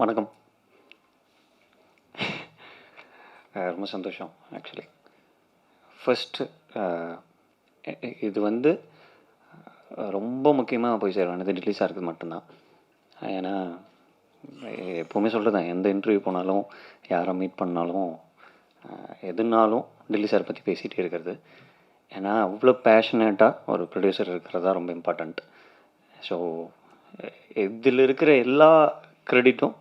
வணக்கம். ரொம்ப சந்தோஷம் ஆக்சுவலி ஃபஸ்ட்டு இது வந்து ரொம்ப முக்கியமாக போய் சேர வேண்டியது ரிலீஸ் ஆகிறது மட்டும்தான். ஏன்னா எப்போவுமே சொல்கிறேன் எந்த இன்டர்வியூ போனாலும் யாரை மீட் பண்ணாலும் எதுனாலும் டெல்லி சார் பற்றி பேசிகிட்டே இருக்கிறது. ஏன்னா அவ்வளோ பேஷனேட்டாக ஒரு ப்ரொடியூசர் இருக்கிறதா ரொம்ப இம்பார்ட்டண்ட் ஸோ இதில் இருக்கிற எல்லா க்ரெடிட்டும்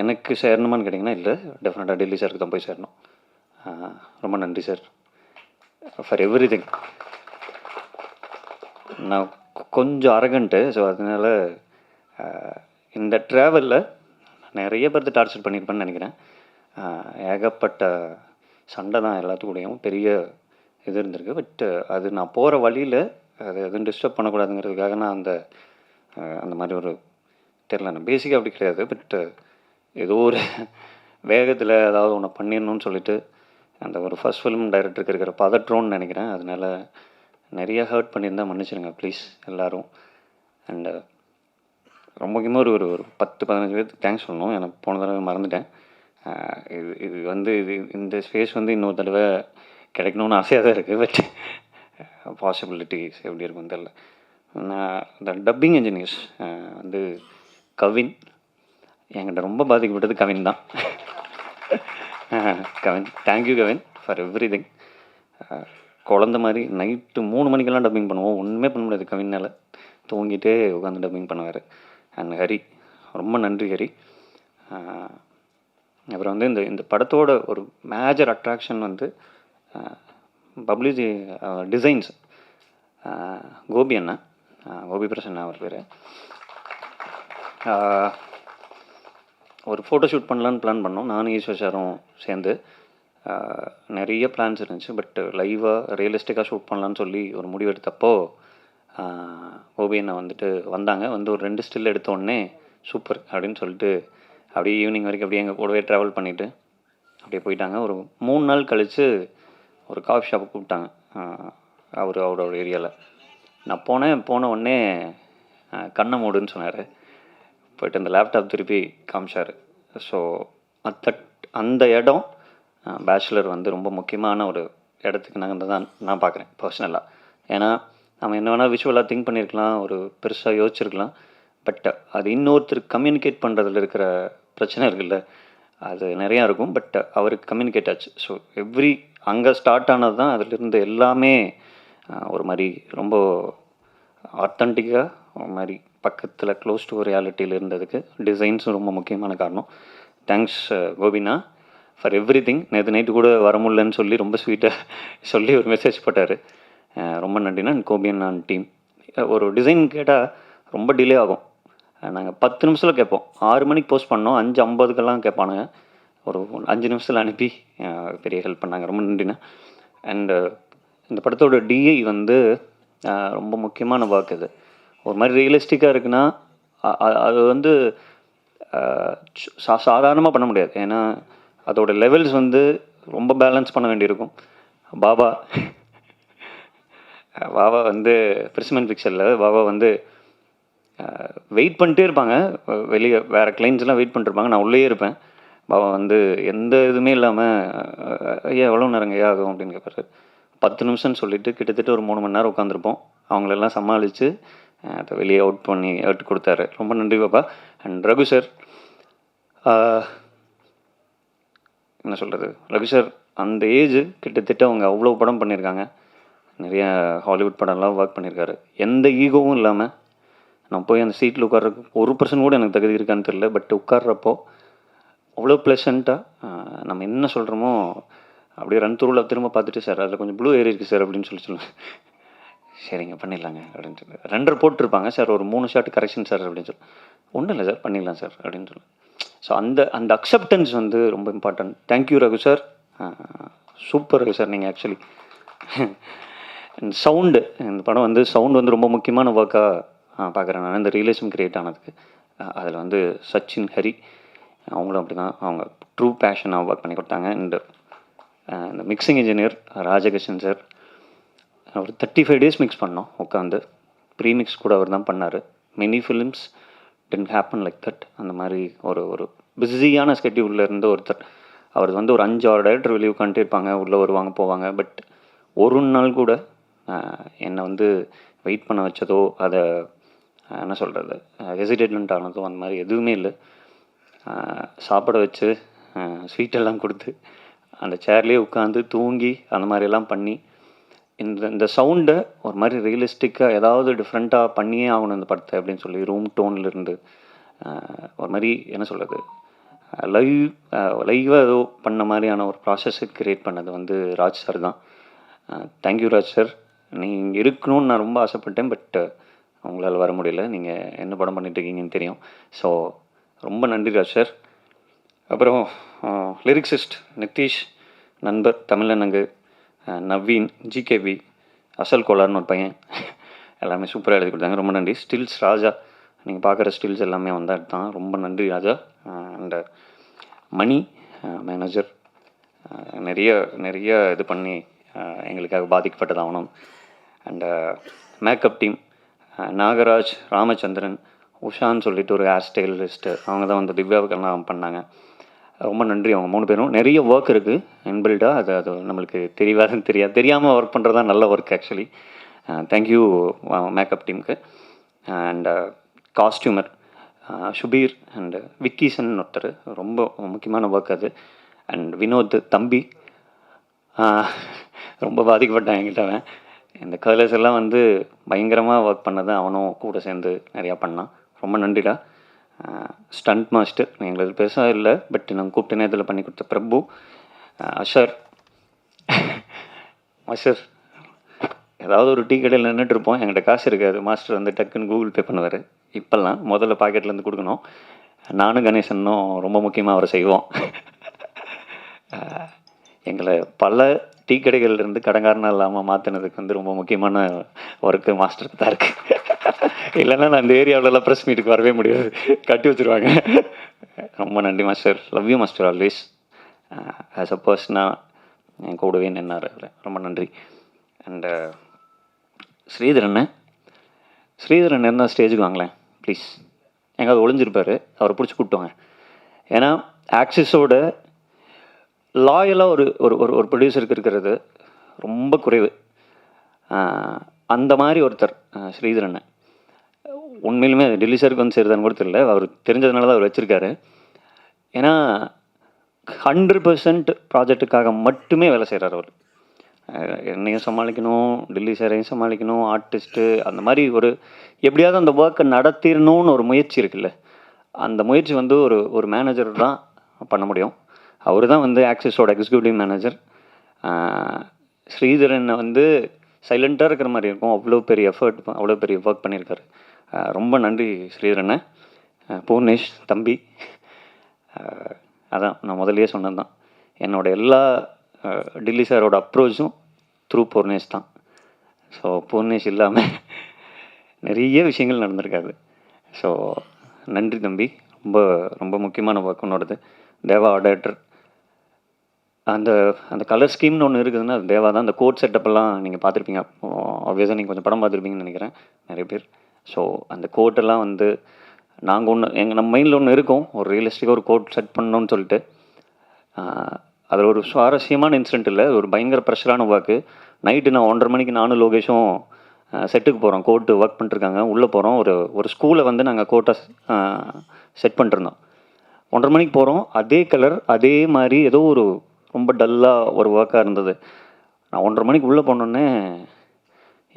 எனக்கு சேரணுமான்னு கேட்டிங்கன்னா இல்லை. டெஃபினட்டாக டெல்லி சாருக்கு தான் போய் சேரணும். ரொம்ப நன்றி சார். ஃபார் எவ்ரி திங் நான் கொஞ்சம் அரகண்ட்டு ஸோ அதனால இந்த ட்ராவலில் நிறைய பேர்த்து டார்ச்சர் பண்ணியிருப்பேன்னு நினைக்கிறேன். ஏகப்பட்ட சண்டை தான் எல்லாத்துக்கூடையும் பெரிய இது இருந்திருக்கு. பட் அது நான் போகிற வழியில் அது எதுவும் டிஸ்டர்ப் பண்ணக்கூடாதுங்கிறதுக்காக நான் அந்த அந்த மாதிரி ஒரு தெரில நான் பேசிக்காக அப்படி கிடையாது. பட் ஏதோ ஒரு வேகத்தில் ஏதாவது ஒன்று பண்ணிடணும்னு சொல்லிட்டு அந்த ஒரு ஃபர்ஸ்ட் ஃபிலிம் டைரக்டருக்கு இருக்கிற பதற்றோன்னு நினைக்கிறேன். அதனால நிறைய ஹர்ட் பண்ணியிருந்தா மன்னிச்சிடுங்க ப்ளீஸ் எல்லோரும். அண்டு uh, ரொம்ப முக்கியமாக ஒரு ஒரு ஒரு பத்து பதினஞ்சு பேருக்கு தேங்க்ஸ் சொல்லணும். எனக்கு போன தடவை மறந்துட்டேன். Uh, இது இது வந்து இது இந்த ஸ்பேஸ் வந்து இன்னொரு தடவை கிடைக்கணும்னு ஆசையாக தான் இருக்குது பட் பாசிபிலிட்டிஸ் uh, எப்படி இருக்குன்னு தெரில நான் இந்த டப்பிங் இன்ஜினியர்ஸ் வந்து கவின் என்கிட்ட ரொம்ப பாதிக்கப்பட்டது கவின் தான். Kavin thank you Kavin for everything குழந்த மாதிரி நைட்டு மூணு மணிக்கெல்லாம் டப்பிங் பண்ணுவோம். ஒன்றுமே பண்ண முடியாது கவினால் தூங்கிட்டே உட்காந்து டப்பிங் பண்ணுவார். அண்ட் ஹரி ரொம்ப நன்றி ஹரி. அப்புறம் வந்து இந்த இந்த படத்தோட ஒரு மேஜர் அட்ராக்ஷன் வந்து பப்ளிசி டிசைன்ஸ் கோபி அண்ணா. கோபி பிரசன்னா அவர் பேர். ஒரு ஃபோட்டோ ஷூட் பண்ணலான்னு பிளான் பண்ணோம். நானும் ஈஸ்வர் சாரும் சேர்ந்து நிறைய பிளான்ஸ் இருந்துச்சு. பட் லைவாக ரியலிஸ்டிக்காக ஷூட் பண்ணலான்னு சொல்லி ஒரு முடிவு எடுத்தப்போ ஓபியனை வந்துட்டு வந்தாங்க. வந்து ஒரு ரெண்டு ஸ்டில் எடுத்த உடனே சூப்பர் அப்படின்னு சொல்லிட்டு அப்படியே ஈவினிங் வரைக்கும் அப்படியே எங்கள் கூடவே ட்ராவல் பண்ணிவிட்டு அப்படியே போயிட்டாங்க. ஒரு மூணு நாள் கழித்து ஒரு காஃபி ஷாப்பை கூப்பிட்டாங்க. அவர் அவரோட ஏரியாவில் நான் போனேன். போன உடனே கண்ணை மூடுன்னு சொன்னார். போயிட்டு அந்த லேப்டாப் திருப்பி காமிச்சார். ஸோ அந்த அந்த இடம் பேச்சுலர் வந்து ரொம்ப முக்கியமான ஒரு இடத்துக்கு நாங்கள் தான் நான் பார்க்குறேன் பர்சனலாக ஏன்னா நம்ம என்ன வேணால் விஷுவலாக திங்க் பண்ணியிருக்கலாம் ஒரு பெருசாக யோசிச்சிருக்கலாம். பட் அது இன்னொருத்தருக்கு கம்யூனிகேட் பண்ணுறதுல இருக்கிற பிரச்சனை இருக்குல்ல அது நிறையா இருக்கும். பட் அவருக்கு கம்யூனிகேட் ஆச்சு. ஸோ எவ்ரி அங்கே ஸ்டார்ட் ஆனது தான் அதிலிருந்து எல்லாமே ஒரு மாதிரி ரொம்ப ஆத்தென்டிக்காக ஒரு மாதிரி பக்கத்தில் க்ளோஸ் டு ரியாலிட்டியில் இருந்ததுக்கு டிசைன்ஸும் ரொம்ப முக்கியமான காரணம். தேங்க்ஸ் uh, கோபினா ஃபார் எவ்ரி திங் நேற்று நைட்டு கூட வர முடியலன்னு சொல்லி ரொம்ப ஸ்வீட்டாக சொல்லி ஒரு மெசேஜ் போட்டார். ரொம்ப நன்றினா கோபியன் நான் டீம் ஒரு டிசைன் கேட்டால் ரொம்ப டிலே ஆகும். நாங்கள் பத்து நிமிஷத்தில் கேட்போம். ஆறு மணிக்கு போஸ்ட் பண்ணோம். அஞ்சு ஐம்பதுக்கெல்லாம் கேட்பானுங்க. ஒரு அஞ்சு நிமிஷத்தில் அனுப்பி பெரிய ஹெல்ப் பண்ணாங்க. ரொம்ப நன்றினா அண்டு uh, இந்த படத்தோட டிஐ வந்து ரொம்ப முக்கியமான ஒர்க் இது. ஒரு மாதிரி ரியலிஸ்டிக்காக இருக்குன்னா அது வந்து சா சாதாரணமாக பண்ண முடியாது. ஏன்னா அதோட லெவல்ஸ் வந்து ரொம்ப பேலன்ஸ் பண்ண வேண்டியிருக்கும். பாபா பாபா வந்து பிரிஸ்மன் பிக்சரில் பாபா வந்து வெயிட் பண்ணிட்டே இருப்பாங்க. வெளியே வேறு கிளைண்ட்ஸ்லாம் வெயிட் பண்ணிருப்பாங்க நான் உள்ளே இருப்பேன். பாபா வந்து எந்த இதுவுமே இல்லாமல் ஐயா எவ்வளோ நேரங்க ஐயா ஆகும் அப்படின்னு கேட்பாரு பத்து நிமிஷம்னு சொல்லிவிட்டு கிட்டத்தட்ட ஒரு மூணு மணி நேரம் உட்காந்துருப்போம் அவங்களெல்லாம் சமாளித்து அதை வெளியே அவுட் பண்ணி அவுட் கொடுத்தாரு. ரொம்ப நன்றி பாப்பா. அண்ட் ரகு சார் என்ன சொல்கிறது ரகு சார் அந்த ஏஜ் கிட்டத்தட்ட அவங்க அவ்வளோ படம் பண்ணியிருக்காங்க நிறைய ஹாலிவுட் படம்லாம் ஒர்க் பண்ணியிருக்காரு எந்த ஈகோவும் இல்லாமல் நான் போய் அந்த சீட்டில் உட்கார்றதுக்கு ஒரு பர்சன்ட் கூட எனக்கு தகுதி இருக்கான்னு தெரியல பட் உட்கார்றப்போ அவ்வளோ ப்ளசண்ட்டாக நம்ம என்ன சொல்கிறோமோ அப்படியே ரன் தூரில் திரும்ப பார்த்துட்டு சார் அதில் கொஞ்சம் ப்ளூ ஏறி இருக்குது சார் அப்படின்னு சொல்லி சொல்லுவேன். சரிங்க பண்ணிடலாங்க அப்படின்னு சொல்லி. ரெண்டரை போட்டிருப்பாங்க சார் ஒரு மூணு ஷாட் கரெக்ஷன் சார் அப்படின்னு சொல்லி. ஒன்றும் இல்லை சார் பண்ணிடலாம் சார் அப்படின்னு சொல்லி. ஸோ அந்த அந்த அக்செப்டன்ஸ் வந்து ரொம்ப important thank you Raghu sir. Super Raghu sir நீங்கள் ஆக்சுவலி சவுண்டு இந்த படம் வந்து சவுண்ட் வந்து ரொம்ப முக்கியமான ஒர்க்காக பார்க்குறேன் நான். இந்த ரியலிசம் கிரியேட் ஆனதுக்கு. அதில் வந்து சச்சின் ஹரி அவங்களும் அப்படி தான் அவங்க ட்ரூ பேஷனாக ஒர்க் பண்ணி கொடுத்தாங்க. இந்த இந்த மிக்சிங் இன்ஜினியர் ராஜகிருஷ்ணன் சார் ஒரு தேர்ட்டி ஃபைவ் டேஸ் மிக்ஸ் பண்ணோம் உட்காந்து ப்ரீ மிக்ஸ் கூட அவர் தான் பண்ணார். Many films tend happen like that அந்த மாதிரி ஒரு ஒரு பிஸியான ஸ்கெட்யூலில் இருந்து ஒருத்தர் அவர் வந்து ஒரு அஞ்சு ஆறு டைரக்டர் வெளியே உட்காந்துட்டு இருப்பாங்க உள்ளே வருவாங்க போவாங்க. பட் ஒரு நாள் கூட என்னை வந்து வெயிட் பண்ண வச்சதோ அதை என்ன சொல்கிறது ஹெசிடேட்மெண்ட் ஆனதோ அந்த மாதிரி எதுவுமே இல்லை. சாப்பிட வச்சு ஸ்வீட்டெல்லாம் கொடுத்து அந்த சேர்லேயே உட்காந்து தூங்கி அந்த மாதிரியெல்லாம் பண்ணி இந்த இந்த சவுண்டை ஒரு மாதிரி ரியலிஸ்டிக்காக ஏதாவது டிஃப்ரெண்ட்டாக பண்ணியே ஆகணும் இந்த படத்தை அப்படின்னு சொல்லி ரூம் டோன்லேருந்து ஒரு மாதிரி என்ன சொல்கிறது லைவ் லைவாக ஏதோ பண்ண மாதிரியான ஒரு ப்ராசஸை க்ரியேட் பண்ணது வந்து ராஜ் சார் தான். தேங்க்யூ ராஜ் சார் நீங்கள் இருக்கணும்னு நான் ரொம்ப ஆசைப்பட்டேன் பட் உங்களால் வர முடியல. நீங்கள் என்ன படம் பண்ணிட்டுருக்கீங்கன்னு தெரியும். ஸோ ரொம்ப நன்றி ராஜ் சார் அப்புறம் லிரிக்ஸிஸ்ட் நிதிஷ் நண்பர் தமிழனங்கு அஹ், நவீன் ஜிகேபி அசல் கோலார்னு ஒரு பையன். எல்லாமே சூப்பராக எழுதி கொடுத்தாங்க. ரொம்ப நன்றி. ஸ்டில்ஸ் ராஜா. நீங்கள் பார்க்குற ஸ்டில்ஸ் எல்லாமே வந்தால் தான் ரொம்ப நன்றி ராஜா. அண்ட் மணி மேனேஜர் நிறைய நிறைய இது பண்ணி எங்களுக்காக பாதிக்கப்பட்டதாகணும். And makeup team Nagaraj Ramachandran உஷான்னு சொல்லிட்டு ஒரு ஹேர் ஸ்டைலிஸ்ட்டு அவங்க தான் வந்து திவ்யாவுக்கெல்லாம் பண்ணாங்க. ரொம்ப நன்றி அவங்க மூணு பேரும். நிறைய ஒர்க் இருக்குது இன்பில்டாக அது அது நம்மளுக்கு தெரியாதுன்னு தெரியாது. தெரியாமல் ஒர்க் பண்ணுறது தான் நல்ல work actually thank you makeup டீமுக்கு அண்ட் காஸ்டியூமர் சுபீர் அண்ட் விக்கீசன் ஒருத்தர். ரொம்ப முக்கியமான ஒர்க் அது. அண்ட் வினோத் தம்பி. ரொம்ப பாதிக்கப்பட்டான் என்கிட்ட அவன். இந்த கலர்ஸ் எல்லாம் வந்து பயங்கரமாக ஒர்க் பண்ணதை. அவனும் கூட சேர்ந்து நிறையா பண்ணான். ரொம்ப நன்றிடா. ஸ்டண்ட் மாஸ்டர் எங்களுக்கு பெருசாக இல்லை பட் நாங்கள் கூப்பிட்ட நேரத்தில் பண்ணி கொடுத்த பிரபு அஷர். அஷர். ஏதாவது ஒரு டீ கடையில் நின்றுட்டுருப்போம் என்கிட்ட காசு இருக்காது. மாஸ்டர் வந்து டக்குன்னு கூகுள் பே பண்ணுவார். இப்போல்லாம் முதல்ல பாக்கெட்லேருந்து கொடுக்கணும். நானும் கணேசனும் ரொம்ப முக்கியமாக அவரை செய்வோம். எங்களை பல டீ கடைகள்லேருந்து இருந்து இல்லாமல் மாற்றினதுக்கு வந்து ரொம்ப முக்கியமான ஒர்க்கு மாஸ்டருக்கு தான் இருக்குது இல்லைன்னா நான் இந்த ஏரியாவிலலாம் ப்ரெஸ் மீட்டுக்கு வரவே முடியாது. கட்டி வச்சுருவாங்க. ரொம்ப நன்றி master love you master always as a பர்சனாக என் கூடவே நின்னார் ரொம்ப நன்றி. அண்டு uh, ஸ்ரீதரன் ஸ்ரீதரன் இருந்தால் ஸ்டேஜுக்கு வாங்களேன் ப்ளீஸ் எங்காவது ஒளிஞ்சிருப்பார். அவரை பிடிச்சி கூப்பிட்டுவாங்க. ஏன்னா ஆக்சிஸோட லாயலாக ஒரு ஒரு ஒரு ஒரு ப்ரொடியூசருக்கு இருக்கிறது ரொம்ப குறைவு. Uh, அந்த மாதிரி ஒருத்தர் uh, ஆஹ் ஸ்ரீதரன் உண்மையிலுமே அது டெல்லி சாருக்கு வந்து சேருதான்னு கூட தெரியல. அவர் தெரிஞ்சதுனால தான் அவர் வச்சுருக்காரு. ஏன்னா ஹண்ட்ரட் பர்சன்ட் ப்ராஜெக்ட்டுக்காக மட்டுமே வேலை செய்கிறார் அவர். என்னையும் சமாளிக்கணும் டெல்லி சாரையும் சமாளிக்கணும் ஆர்டிஸ்ட்டு அந்த மாதிரி ஒரு எப்படியாவது அந்த ஒர்க்கை நடத்திடணும்னு ஒரு முயற்சி இருக்குல்ல. அந்த முயற்சி வந்து ஒரு ஒரு மேனேஜர் தான் பண்ண முடியும். அவர் தான் வந்து ஆக்சிஸோட எக்ஸிக்யூட்டிவ் மேனேஜர் ஸ்ரீதரனை வந்து சைலண்ட்டாக இருக்கிற மாதிரி இருக்கும். அவ்வளோ பெரிய எஃபர்ட் அவ்வளோ பெரிய ஒர்க் பண்ணியிருக்காரு. ரொம்ப நன்றி ஸ்ரீதரனை பூர்ணேஷ் தம்பி. அதான் நான் முதல்லையே சொன்னது தான் என்னோட எல்லா டில்லி சாரோட அப்ரோச்சும் த்ரூ பூர்ணேஷ் தான். ஸோ பூர்ணேஷ் இல்லாமல் நிறைய விஷயங்கள் நடந்திருக்காது. ஸோ நன்றி தம்பி. ரொம்ப ரொம்ப முக்கியமான ஒர்க் உன்னோடது. தேவா ஆர்டர் அந்த அந்த கலர் ஸ்கீம்னு ஒன்று இருக்குதுன்னா அது தேவா தான் அந்த கோட் செட்டப்பெல்லாம் நீங்கள் பார்த்துருப்பீங்க. ஆப்வியஸாக நீங்கள் கொஞ்சம் படம் பார்த்துருப்பீங்கன்னு நினைக்கிறேன் நிறைய பேர். ஸோ அந்த கோட்டெல்லாம் வந்து நாங்கள் ஒன்று எங்கள் நம்ம மைண்டில் ஒன்று இருக்கும். ஒரு ரியலிஸ்டிக்காக ஒரு கோட் செட் பண்ணோன்னு சொல்லிட்டு. அதில் ஒரு சுவாரஸ்யமான இன்சிடென்ட் இல்லை. ஒரு பயங்கர ப்ரெஷரான ஒர்க்கு நைட்டு நான் ஒன்றரை மணிக்கு நானும் லோகேஷும் செட்டுக்கு போகிறோம் கோர்ட்டு ஒர்க் பண்ணிட்டுருக்காங்க உள்ளே போகிறோம் ஒரு ஒரு ஸ்கூலை வந்து நாங்கள் கோட்டை செட் பண்ணிட்டுருந்தோம் ஒன்றரை மணிக்கு போகிறோம் அதே கலர் அதே மாதிரி ஏதோ ஒரு ரொம்ப டல்லாக ஒரு ஒர்க்காக இருந்தது. நான் ஒன்றரை மணிக்கு உள்ளே போனோடனே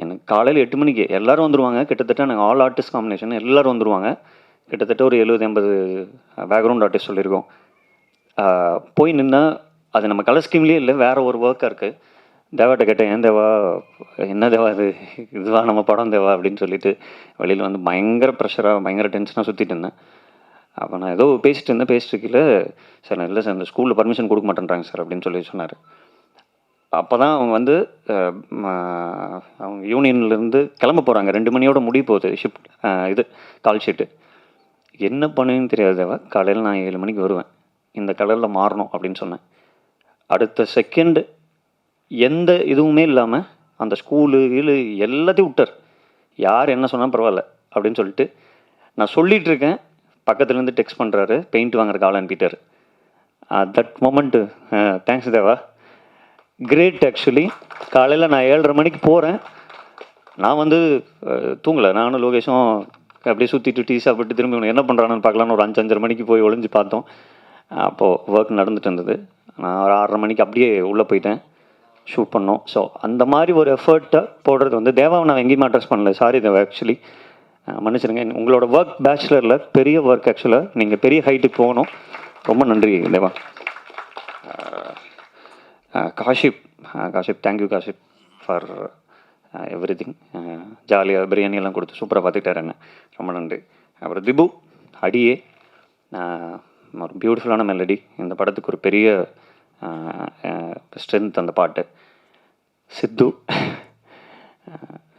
எனக்கு காலையில் எட்டு மணிக்கு எல்லோரும் வந்துடுவாங்க கிட்டத்தட்ட நாங்கள் ஆல் ஆர்டிஸ்ட் காம்பினேஷன் எல்லாரும் வந்துடுவாங்க கிட்டத்தட்ட ஒரு எழுபது எண்பது பேக்ரவுண்ட் ஆர்டிஸ்ட் சொல்லியிருக்கோம். போய் நின்னால் அது நம்ம கலர் ஸ்கீம்லேயே இல்லை வேறு ஒரு ஒர்க்காக இருக்குது தேவாட்ட கேட்டேன் ஏன் தேவா? என்ன தேவா இது? இதுவா? நம்ம படம் தேவா? அப்படின்னு சொல்லிட்டு வெளியில் வந்து பயங்கர ப்ரெஷராக பயங்கர டென்ஷனாக சுற்றிட்டு இருந்தேன். அப்போ நான் ஏதோ பேசிட்டு இருந்தேன் பேசிட்டு இருக்கல சார் இல்லை சார் இந்த ஸ்கூலில் பர்மிஷன் கொடுக்க மாட்டேன்றாங்க சார் அப்படின்னு சொல்லி சொன்னார். அப்போ தான் அவங்க வந்து அவங்க யூனியன்லேருந்து கிளம்ப போகிறாங்க ரெண்டு மணியோட முடிய போகுது. ஷிஃப்ட் இது கால் ஷீட்டு என்ன பண்ணுன்னு தெரியாது தேவா. காலையில் நான் ஏழு மணிக்கு வருவேன். இந்த கலரில் மாறணும் அப்படின்னு சொன்னேன். அடுத்த செகண்டு எந்த இதுவுமே இல்லாமல் அந்த ஸ்கூலு கீழு எல்லாத்தையும் விட்டார். யார் என்ன சொன்னால் பரவாயில்ல அப்படின்னு சொல்லிட்டு நான் சொல்லிகிட்ருக்கேன் இருக்கேன். பக்கத்துலேருந்து டெக்ஸ்ட் பண்ணுறாரு பெயிண்ட் வாங்குறதுக்கு ஆள் அனுப்பிட்டார். That moment thanks Deva. Great actually காலையில் நான் ஏழரை மணிக்கு போகிறேன் நான் வந்து தூங்கலை. நானும் லோகேஷும் அப்படியே சுற்றிட்டு டீ சாப்பிட்டு திரும்பி என்ன பண்ணுறான்னு பார்க்கலான்னு ஒரு அஞ்சு அஞ்சரை மணிக்கு போய் ஒளிஞ்சு பார்த்தோம். அப்போது ஒர்க் நடந்துட்டு இருந்தது. நான் ஒரு ஆறரை மணிக்கு அப்படியே உள்ளே போயிட்டேன். ஷூட் பண்ணோம். ஸோ அந்த மாதிரி ஒரு எஃபர்ட்டை போடுறது வந்து தேவாவை நான் எங்கேயுமே அட்ரஸ் பண்ணல. சாரி தேவா ஆக்சுவலி மன்னிச்சிடுங்க உங்களோட ஒர்க் பேச்சுலரில் பெரிய ஒர்க் ஆக்சுவலாக நீங்கள் பெரிய ஹைட்டுக்கு போகணும். ரொம்ப நன்றி Deva. Kashif Kashif thank you Kashif for everything ஜாலியாக பிரியாணி எல்லாம் கொடுத்து சூப்பராக பார்த்துக்கிட்டாருங்க ரொம்ப நன்றி. அப்புறம் திபு அடியே. Uh, ஒரு பியூட்டிஃபுல்லான மெலடி இந்த படத்துக்கு ஒரு பெரிய uh, uh, ஸ்ட்ரென்த் அந்த பாட்டு. சித்து.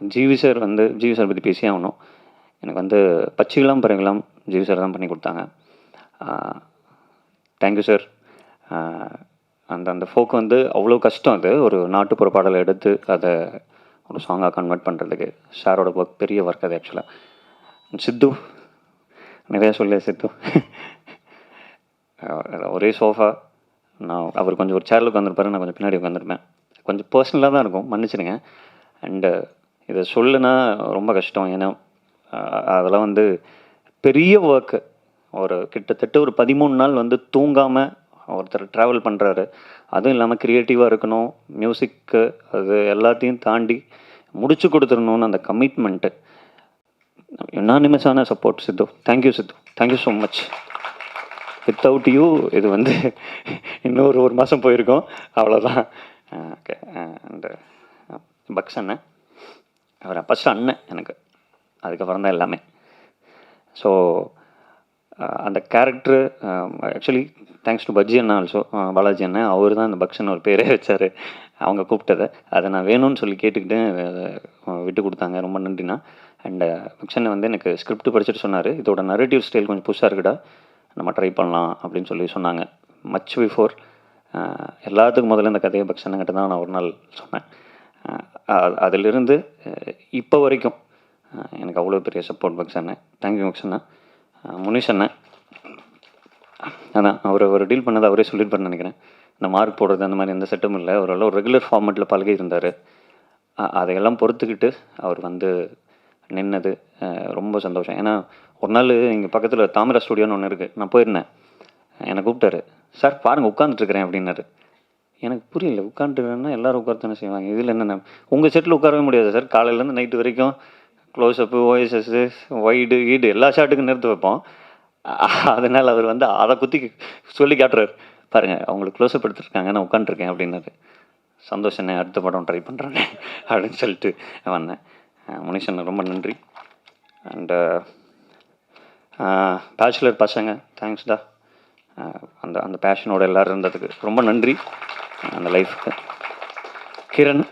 ஜீவி ஜிவி சார் வந்து ஜிவி சார் பற்றி பேசியே ஆகணும். எனக்கு வந்து பச்சிகளாம் பிறகுலாம் ஜிவி சார் தான் பண்ணி கொடுத்தாங்க. தேங்க்யூ சார் அந்த அந்த ஃபோக் வந்து அவ்வளோ கஷ்டம் அது. ஒரு நாட்டுப்புற பாடலை எடுத்து அதை ஒரு சாங்காக கன்வெர்ட் பண்ணுறதுக்கு சாரோட ஒர்க் பெரிய ஒர்க் அது ஆக்சுவலாக சித்து நிறையா சொல்லு சித்து. ஒரே சோஃபா நான் அவர் கொஞ்சம் ஒரு சேரில் உட்காந்துருப்பாரு நான் கொஞ்சம் பின்னாடி உட்காந்துருப்பேன் கொஞ்சம் பர்சனலாக தான் இருக்கும் மன்னிச்சிடுங்க. அண்டு இதை சொல்லுனா ரொம்ப கஷ்டம். ஏன்னா அதெல்லாம் வந்து பெரிய ஒர்க்கு ஒரு கிட்டத்தட்ட ஒரு பதிமூணு நாள் வந்து தூங்காமல் ஒருத்தர் ட்ராவல் பண்ணுறாரு அதுவும் இல்லாமல் க்ரியேட்டிவாக இருக்கணும் மியூசிக்கு அது எல்லாத்தையும் தாண்டி முடிச்சு கொடுத்துடணும்னு அந்த commitment யுனானிமஸான support Siddhu. Thank you Siddhu. Thank you so much without you இது வந்து இன்னொரு ஒரு மாதம் போயிருக்கோம். அவ்வளோதான் ஓகே அந்த பக்ஸ் அண்ணன். அவர் ஃபஸ்ட்டு அண்ணன் எனக்கு. அதுக்கப்புறம் தான் எல்லாமே. ஸோ அந்த character actually thanks to Bajji Anna also Balaji அண்ணன் அவர் தான் அந்த பக்ஷன் ஒரு பேரே வச்சார். அவங்க கூப்பிட்டதை. அதை நான் வேணும்னு சொல்லி கேட்டுக்கிட்டு விட்டு கொடுத்தாங்க. ரொம்ப நன்றிண்ணா. அண்ட் பக்ஷனை வந்து எனக்கு ஸ்கிரிப்ட் படிச்சுட்டு சொன்னார். இதோட நரேட்டிவ் ஸ்டைல் கொஞ்சம் புதுசாக இருக்குடா. நம்ம ட்ரை பண்ணலாம் அப்படின்னு சொல்லி சொன்னாங்க. மச் பிஃபோர் எல்லாத்துக்கும் முதல்ல இந்த கதையை பக்ஷனுங்கிட்ட தான் நான் ஒரு நாள் சொன்னேன். அதிலிருந்து இப்போ வரைக்கும் எனக்கு அவ்வளோ பெரிய சப்போர்ட் பக்ஸ் தேங்க்யூ பக்ஷன்னா. முனிஷ் அண்ணன் அதான் அவர் அவர் டீல் பண்ணதை அவரே சொல்லியிருப்பாருன்னு நினைக்கிறேன். இந்த மார்க் போடுறது அந்த மாதிரி எந்த செட்டும் இல்லை. அவரால் ஒரு ரெகுலர் ஃபார்மேட்டில் பழகி இருந்தார். அதையெல்லாம் பொறுத்துக்கிட்டு அவர் வந்து நின்னது ரொம்ப சந்தோஷம். ஏன்னா ஒரு நாள் இங்கே பக்கத்தில் தாமிரா ஸ்டுடியோன்னு ஒன்று இருக்குது நான் போயிருந்தேன். என்னை கூப்பிட்டாரு. சார் பாருங்கள் உட்காந்துட்டுருக்கிறேன் அப்படின்னாரு. எனக்கு புரியல உட்காந்துட்டுனா உட்காந்து உட்காரத்தானே செய்வாங்க. இதில் என்னென்ன? உங்கள் செட்டில் உட்காரவே முடியாது சார். காலையிலேருந்து நைட்டு வரைக்கும் க்ளோஸ்அப்பு ஓஎஸ்எஸ் ஒய்டு ஈடு எல்லா ஷாட்டுக்கும் நிறுத்தி வைப்போம். அதனால் அவர் வந்து அதை குத்தி சொல்லி காட்டுறாரு. பாருங்கள் அவங்களுக்கு க்ளோஸ்அப் எடுத்துருக்காங்க நான் உட்காந்துருக்கேன் அப்படின்னாரு. சந்தோஷண்ணே அடுத்த படம் ட்ரை பண்ணுறேன் அப்படின்னு சொல்லிட்டு வந்தேன். முனிஷன் ரொம்ப நன்றி. அண்டு பேச்சுலர் பசங்க தேங்க்ஸ்டா அந்த அந்த பேஷனோட எல்லோரும் இருந்ததுக்கு ரொம்ப நன்றி. அந்த லைஃப்க்கு கிரண்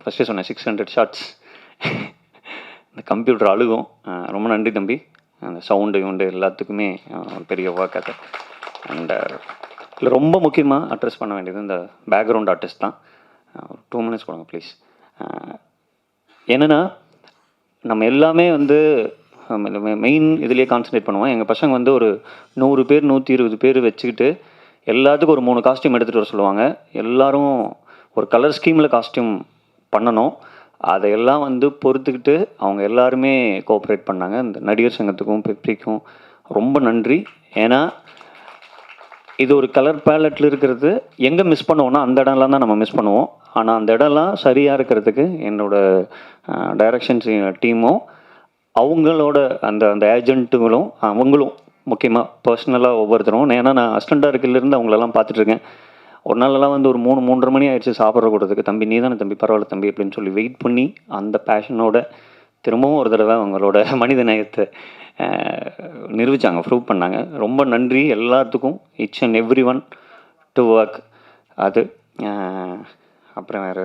ஃபஸ்ட்டு சொன்னேன் சிக்ஸ் ஹண்ட்ரட் ஷார்ட்ஸ் இந்த கம்ப்யூட்டர் அழுகும். ரொம்ப நன்றி தம்பி. அந்த சவுண்டு உண்டு எல்லாத்துக்குமே ஒரு பெரிய ஒர்க் அது அண்ட் இதில் ரொம்ப முக்கியமாக அட்ரஸ் பண்ண வேண்டியது இந்த பேக்ரவுண்ட் ஆர்டிஸ்ட் தான். ஒரு டூ மினிட்ஸ் கொடுங்க ப்ளீஸ் என்னென்னா நம்ம எல்லாமே வந்து மெயின் இதுலேயே கான்சன்ட்ரேட் பண்ணுவோம். எங்கள் பசங்க வந்து ஒரு நூறு பேர் நூற்றி இருபது பேர் வச்சுக்கிட்டு எல்லாத்துக்கும் ஒரு மூணு காஸ்டியூம் எடுத்துகிட்டு வர சொல்லுவாங்க. எல்லோரும் ஒரு கலர் ஸ்கீமில் காஸ்டியூம் பண்ணணும். அதையெல்லாம் வந்து பொறுத்துக்கிட்டு அவங்க எல்லாருமே கோஆப்ரேட் பண்ணாங்க. இந்த நடிகர் சங்கத்துக்கும் பெப்ரிக்கும் ரொம்ப நன்றி. ஏன்னா இது ஒரு கலர் பேலட்டில் இருக்கிறது. எங்கே மிஸ் பண்ணுவோம்னா அந்த இடம்லாம் தான் நம்ம மிஸ் பண்ணுவோம். ஆனால் அந்த இடம்லாம் சரியாக இருக்கிறதுக்கு என்னோடய டைரக்ஷன்ஸ் டீமும் அவங்களோட அந்த அந்த ஏஜென்ட்டுங்களும் அவங்களும் முக்கியமாக பர்சனலாக ஒவ்வொருத்தரும். ஏன்னா நான் அஸ்டண்டாக இருக்கிலேருந்து அவங்களெல்லாம் பார்த்துட்ருக்கேன் ஒரு நாளெல்லாம் வந்து ஒரு மூணு மூன்றரை மணி ஆயிடுச்சு சாப்பிட்ற கூடதுக்கு தம்பி நீ தானே தம்பி? பரவாயில்ல தம்பி அப்படின்னு சொல்லி வெயிட் பண்ணி அந்த பேஷனோட திரும்பவும் ஒரு தடவை அவங்களோட மனித நேயத்தை நிரூபித்தாங்க ப்ரூவ் பண்ணாங்க. ரொம்ப நன்றி எல்லாத்துக்கும் it's and everyone to work அது அப்புறம் வேறு.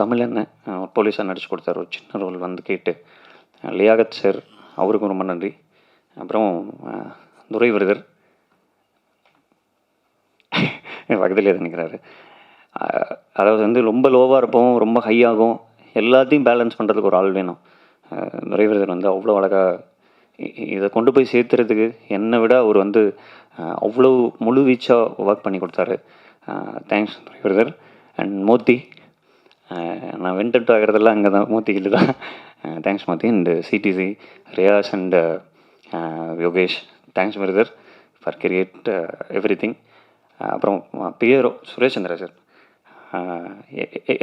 தமிழ் என்ன? போலீஸாக நடிச்சு கொடுத்தார். ஒரு சின்ன ரோல் வந்து கேட்டு லியாகத் சார் அவருக்கும் ரொம்ப நன்றி. அப்புறம் அஹ், துரை விருதர் பக்கத்துலேயே நினைக்கிறாரு அதாவது வந்து ரொம்ப லோவாக இருப்போம் ரொம்ப ஹையாகும் எல்லாத்தையும் பேலன்ஸ் பண்ணுறதுக்கு ஒரு ஆள் வேணும். நிறைவேறர் வந்து அவ்வளோ அழகாக இதை கொண்டு போய் சேர்த்துறதுக்கு என்னை விட அவர் வந்து அவ்வளோ முழு வீச்சாக ஒர்க் பண்ணி கொடுத்தாரு. தேங்க்ஸ் நிறைவேறர் அண்ட் மோத்தி நான் நான் வெண்டட் ஆகிறதெல்லாம் அங்கே தான் மூத்திக்கிட்டு தான். Thanks Mothi. And CDC Riyaz and Yogesh thanks brother for create everything அப்புறம் பியரோ சுரேஷ் சந்திரா சார்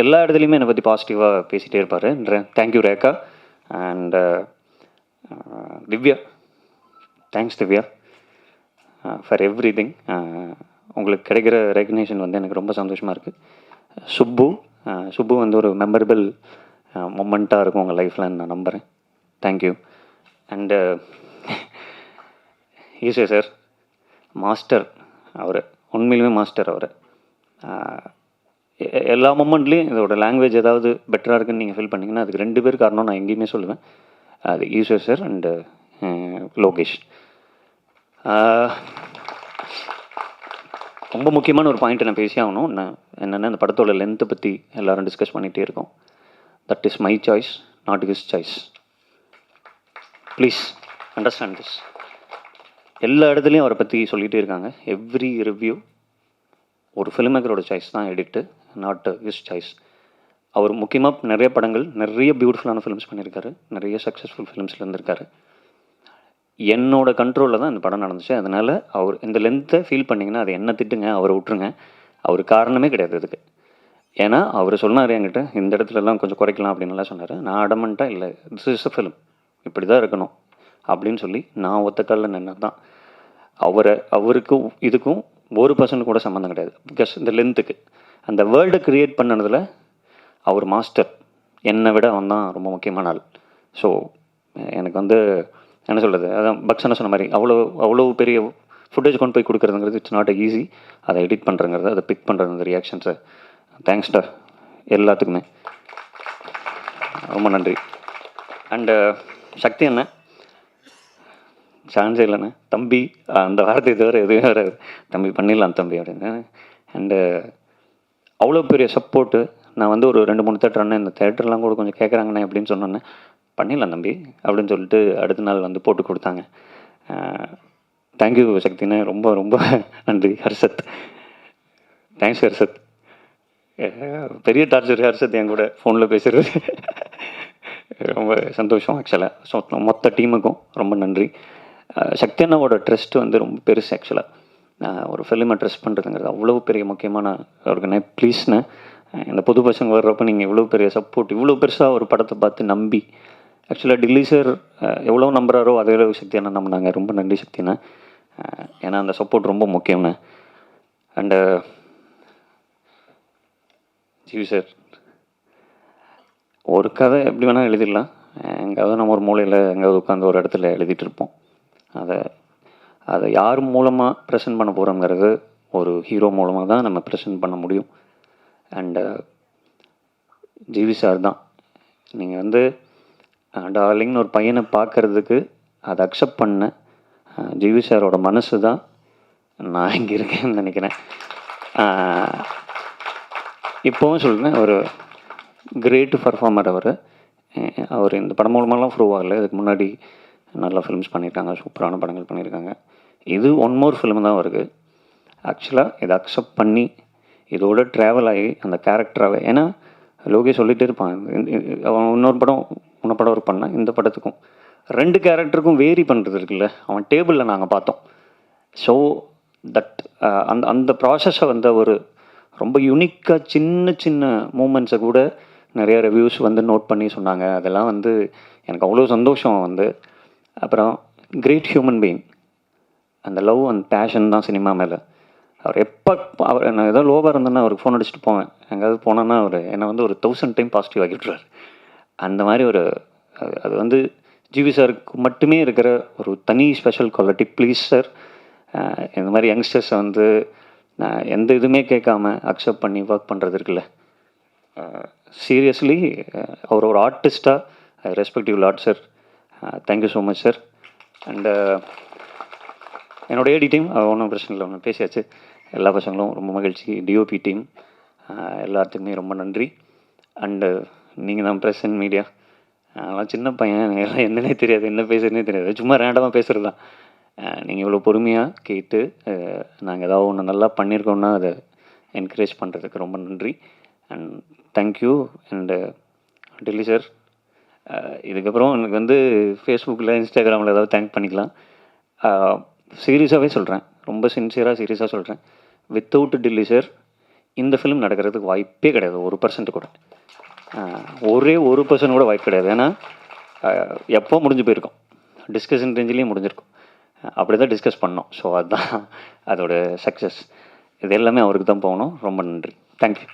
எல்லா இடத்துலையுமே என்னை பற்றி பாசிட்டிவாக பேசிகிட்டே இருப்பார். Thank you Rekha and Divya thanks Divya for everything உங்களுக்கு கிடைக்கிற ரெகக்னேஷன் வந்து எனக்கு ரொம்ப சந்தோஷமாக இருக்குது சுப்பு சுப்பு uh, வந்து ஒரு மெமரபிள் மொமெண்ட்டாக uh, இருக்கும் உங்கள் லைஃப்பில் நான் நம்புகிறேன் thank you and Eswar sir. Master அவர். உண்மையிலுமே மாஸ்டர் அவர். எல்லா மொமெண்ட்லேயும் இதோட லாங்குவேஜ் ஏதாவது பெட்டராக இருக்குன்னு நீங்கள் ஃபீல் பண்ணீங்கன்னா அதுக்கு ரெண்டு பேர் காரணம் நான் எங்கேயுமே சொல்லுவேன். அது ஈஸ்வர் சார் அண்டு லோகேஷ். ரொம்ப முக்கியமான ஒரு பாயிண்ட்டை நான் பேசி ஆகணும். நான் என்னென்னா இந்த படத்தோட லென்த்தை பற்றி எல்லோரும் டிஸ்கஸ் பண்ணிகிட்டே இருக்கோம். That is my choice not his choice please understand this எல்லா இடத்துலையும் அவரை பற்றி சொல்லிகிட்டே இருக்காங்க. எவ்ரி ரிவ்யூ ஒரு ஃபிலிமேக்கரோட சாய்ஸ் தான் எடிட்டு நாட் ஹிஸ் சாய்ஸ் அவர் முக்கியமாக நிறைய படங்கள் நிறைய பியூட்டிஃபுல்லான ஃபிலிம்ஸ் பண்ணியிருக்காரு. நிறைய சக்ஸஸ்ஃபுல் ஃபிலிம்ஸில் இருந்திருக்காரு. என்னோட கண்ட்ரோலில் தான் இந்த படம் நடந்துச்சு. அதனால் அவர் இந்த லென்த்தை ஃபீல் பண்ணிங்கன்னா அதை என்ன திட்டுங்க அவரை விட்டுருங்க. அவர் காரணமே கிடையாது இதுக்கு. ஏன்னா அவர் சொன்னார் என்கிட்ட இந்த இடத்துலலாம் கொஞ்சம் குறைக்கலாம் அப்படின்னுலாம் சொன்னார். நான் அடமெண்ட்டாக இல்லை திஸ் இஸ் அ ஃபிலிம் இப்படி தான் இருக்கணும். அப்படின்னு சொல்லி நான் ஒத்த காலில் நின்று தான் அவரை அவருக்கும் இதுக்கும் ஒரு பர்சன்ட் கூட சம்மந்தம் கிடையாது. பிகாஸ் இந்த லென்த்துக்கு அந்த வேர்ல்டை க்ரியேட் பண்ணதில் அவர் மாஸ்டர் என்னை விட அவன் தான் ரொம்ப முக்கியமான ஆள். ஸோ எனக்கு வந்து என்ன சொல்கிறது அதான் பக்ஸனை சொன்ன மாதிரி அவ்வளோ அவ்வளோ பெரிய ஃபுட்டேஜ் கொண்டு போய் கொடுக்குறதுங்கிறது இட்ஸ் நாட் ஈஸி அதை எடிட் பண்ணுறங்கிறது அதை பிக் பண்ணுறது அந்த ரியாக்ஷன்ஸை தேங்க்ஸ்டா எல்லாத்துக்குமே. ரொம்ப நன்றி. அண்டு சக்தி அண்ணன் சான்ஸே இல்லைண்ணே. தம்பி அந்த வார்த்தை தவிர எதுவுமே வராது. தம்பி பண்ணிடலாம் தம்பி அப்படின்னு. அண்டு அவ்வளோ பெரிய சப்போர்ட்டு நான் வந்து ஒரு ரெண்டு மூணு தேட்டர் அண்ணன் இந்த தேட்டர்லாம் கூட கொஞ்சம் கேட்குறாங்கண்ணே அப்படின்னு சொன்னோன்னே பண்ணிடலாம் தம்பி அப்படின்னு சொல்லிட்டு அடுத்த நாள் வந்து போட்டு கொடுத்தாங்க. தேங்க்யூ சக்திண்ணே. ரொம்ப ரொம்ப நன்றி ஹர்ஷத். தேங்க்ஸ் ஹர்ஷத். பெரிய டார்ச்சர் ஹர்ஷத் என் கூட ஃபோனில் பேசுகிறது ரொம்ப சந்தோஷம் ஆக்சுவலாக ஸோ மொத்த டீமுக்கும் ரொம்ப நன்றி. சக்தி அண்ணாவோட ட்ரெஸ்ட் வந்து ரொம்ப பெருசு ஆக்சுவலாக நான் ஒரு ஃபிலிமை ட்ரெஸ் பண்ணுறதுங்கிறது அவ்வளோ பெரிய முக்கியமான ஒருங்கண்ணே ப்ளீஸ்ண்ணே இந்த புது பசங்க வர்றப்போ நீங்கள் இவ்வளோ பெரிய சப்போர்ட் இவ்வளோ பெருசாக ஒரு படத்தை பார்த்து நம்பி ஆக்சுவலாக டில்லி சார் எவ்வளோ நம்புறாரோ அதே அளவு சக்தி அண்ணா நம்பினாங்க. ரொம்ப நன்றி சக்திண்ணே ஏன்னா அந்த சப்போர்ட் ரொம்ப முக்கியம்ண்ணே அண்டு ஜிவி சார் ஒரு கதை எப்படி வேணால் எழுதிடலாம். எங்காவது நம்ம ஒரு மூலையில் எங்காவது உட்காந்து ஒரு இடத்துல எழுதிட்டு இருப்போம். அதை அதை யார் மூலமாக ப்ரெசென்ட் பண்ண போகிறோங்கிறது ஒரு ஹீரோ மூலமாக தான் நம்ம ப்ரெசென்ட் பண்ண முடியும். அண்டு ஜிவி சார் தான். நீங்கள் வந்து uh, டார்லிங்னு ஒரு பையனை பார்க்கறதுக்கு அதை அக்செப்ட் பண்ண uh, ஜிவி சாரோட மனசு தான் நான் இங்கே இருக்கேன்னு நினைக்கிறேன். இப்போவும் சொல்கிறேன் ஒரு கிரேட் பர்ஃபார்மர் அவர். அவர் இந்த படம் மூலமாலாம் ப்ரூவ் ஆகலை. இதுக்கு முன்னாடி நல்ல ஃபிலிம்ஸ் பண்ணியிருக்காங்க சூப்பரான படங்கள் பண்ணியிருக்காங்க. இது ஒன் மோர் ஃபிலிம் தான் வருது. ஆக்சுவலாக இதை அக்செப்ட் பண்ணி இதோட ட்ராவல் ஆகி அந்த கேரக்டராகவே ஏன்னா லோகே சொல்லிகிட்டே இருப்பான் அவன் இன்னொரு படம் இன்னொரு படம் ஒரு பண்ணான் இந்த படத்துக்கும். ரெண்டு கேரக்டருக்கும் வேரி பண்ணுறது இருக்குல்ல அவன் டேபிளில் நாங்கள் பார்த்தோம். ஸோ தட் அந்த அந்த ப்ராசஸை வந்து ஒரு ரொம்ப யூனிக்காக சின்ன சின்ன மூமெண்ட்ஸை கூட நிறைய ரிவ்யூஸ் வந்து நோட் பண்ணி சொன்னாங்க. அதெல்லாம் வந்து எனக்கு அவ்வளோ சந்தோஷம் வந்து. அப்புறம் கிரேட் ஹியூமன் பீயிங் அந்த லவ் அண்ட் பேஷன் தான் சினிமா மேலே. அவர் எப்போ அவர் நான் ஏதோ லோவாக இருந்தேன்னா அவருக்கு ஃபோன் அடிச்சுட்டு போவேன். எங்கேயாவது போனேன்னா அவர் என்னை வந்து ஒரு தௌசண்ட் டைம் பாசிட்டிவ் ஆகிட்டுறாரு அந்த மாதிரி ஒரு அது அது வந்து ஜிவி சாருக்கு மட்டுமே இருக்கிற ஒரு தனி ஸ்பெஷல் குவாலிட்டி ப்ளீஸ் சார் இந்த மாதிரி யங்ஸ்டர்ஸை வந்து நான் எந்த இதுவுமே கேட்காம அக்செப்ட் பண்ணி ஒர்க் பண்ணுறது இருக்குல்ல. சீரியஸ்லி அவர் ஒரு ஆர்டிஸ்ட்டாக respective respect lot sir thank you so much sir and என்னோட ஏடி டீம் ஒன்றும் பிரச்சனை இல்லை ஒன்று பேசியாச்சு. எல்லா பசங்களும் ரொம்ப மகிழ்ச்சி. டிஓபி டீம் uh, எல்லாத்துக்குமே ரொம்ப நன்றி. அண்டு uh, நீங்கள் தான் ப்ரெஸ் அண்ட் மீடியா அதெல்லாம் சின்ன பையன் எல்லாம் என்னன்னே தெரியாது என்ன பேசுறதுனே தெரியாது. சும்மா ரேண்டமாக பேசுகிறது தான். Uh, நீங்கள் இவ்வளோ பொறுமையாக கேட்டு நாங்கள் ஏதாவது ஒன்று நல்லா பண்ணியிருக்கோம்னா அதை என்கரேஜ் பண்ணுறதுக்கு ரொம்ப நன்றி. And thank you and Delhi sir இதுக்கப்புறம் எனக்கு வந்து ஃபேஸ்புக்கில் இன்ஸ்டாகிராமில் ஏதாவது தேங்க் பண்ணிக்கலாம். சீரியஸாகவே சொல்கிறேன் ரொம்ப சின்சியராக சீரியஸாக சொல்கிறேன் வித்தவுட் டில்லி சார் இந்த ஃபிலிம் நடக்கிறதுக்கு வாய்ப்பே கிடையாது. ஒரு பர்சன்ட் கூட. ஒரே ஒரு பர்சன்ட் கூட வாய்ப்பு கிடையாது. ஏன்னா எப்போ முடிஞ்சு போயிருக்கோம்? டிஸ்கஷன் ரேஞ்சிலையும் முடிஞ்சிருக்கும். அப்படி தான் டிஸ்கஸ் பண்ணோம். ஸோ அதுதான் அதோட சக்ஸஸ் இது எல்லாமே அவருக்கு தான் போகணும். ரொம்ப நன்றி. தேங்க்யூ